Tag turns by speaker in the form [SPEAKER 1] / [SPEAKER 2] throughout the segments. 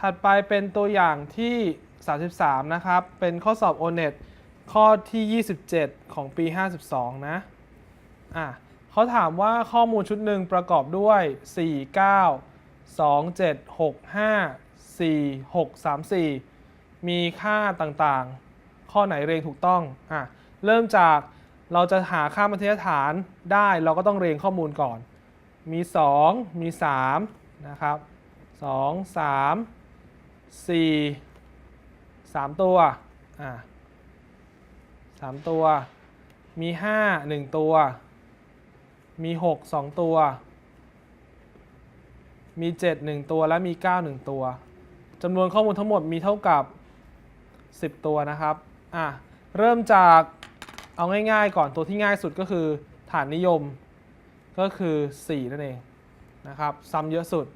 [SPEAKER 1] ถัดไปเป็นตัวอย่างที่ 33 นะครับ เป็นข้อสอบ o n e t ข้อที่ 27 ของปี 52 นะ อะเขาถามว่าข้อมูลชุดหนึ่งประกอบด้วย 4 9 2 7 6 5 4 6 3 4 มีค่าต่างๆ ข้อไหนเรียงถูกต้อง อะ เริ่มจากเราจะหาค่ามัธยฐานได้เราก็ต้องเรียงข้อมูลก่อน มี 2 มี 3 นะครับ 2 3 4 3ตัวอะ3ตัว มี5 1ตัว มี6 2ตัว มี7 1ตัวและมี9 1ตัวจำนวนข้อมูลทั้งหมดมีเท่ากับ 10 ตัวนะครับ อะ เริ่มจากเอาง่ายๆก่อนตัวที่ง่ายสุดก็คือฐานนิยมก็คือ 4 นั่นเองนะครับ ซ้ำเยอะสุด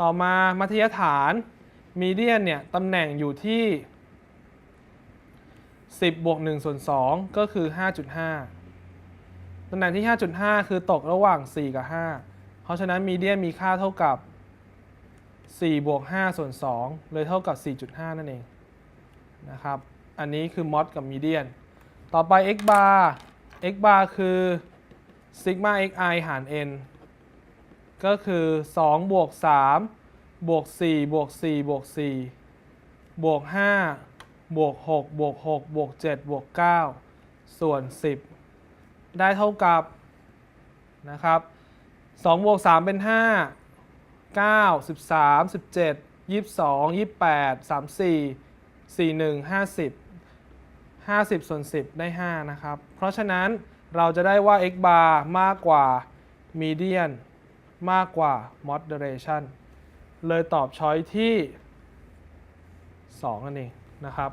[SPEAKER 1] ต่อมามัธยฐาน มีเดียนเนี่ยตำแหน่งอยู่ที่ 10บวก1ส่วน2ก็คือ 5.5 ตำแหน่งที่ 5.5 คือตกระหว่าง 4 กับ 5 เพราะฉะนั้นมีเดียนมีค่าเท่ากับ 4 บวก 5 ส่วน 2 เลยเท่ากับ 4.5 นั่นเองนะครับ อันนี้คือมอดกับมีเดียน ต่อไป x bar x bar คือ sigma xi หาร n ก็คือ 2 บวก 3 บวก4บวก4บวก4บวก5บวก6บวก6บวก7บวก9ส่วน 10 ได้เท่ากับนะครับ2บวก3เป็น 5 9 13 17 22 28 34 41 50 50 ส่วน 10 ได้ 5 นะครับ เพราะฉะนั้นเราจะได้ว่า x bar มากกว่า median มากกว่า moderation เลยตอบช้อยที่2นั่นเองนะครับ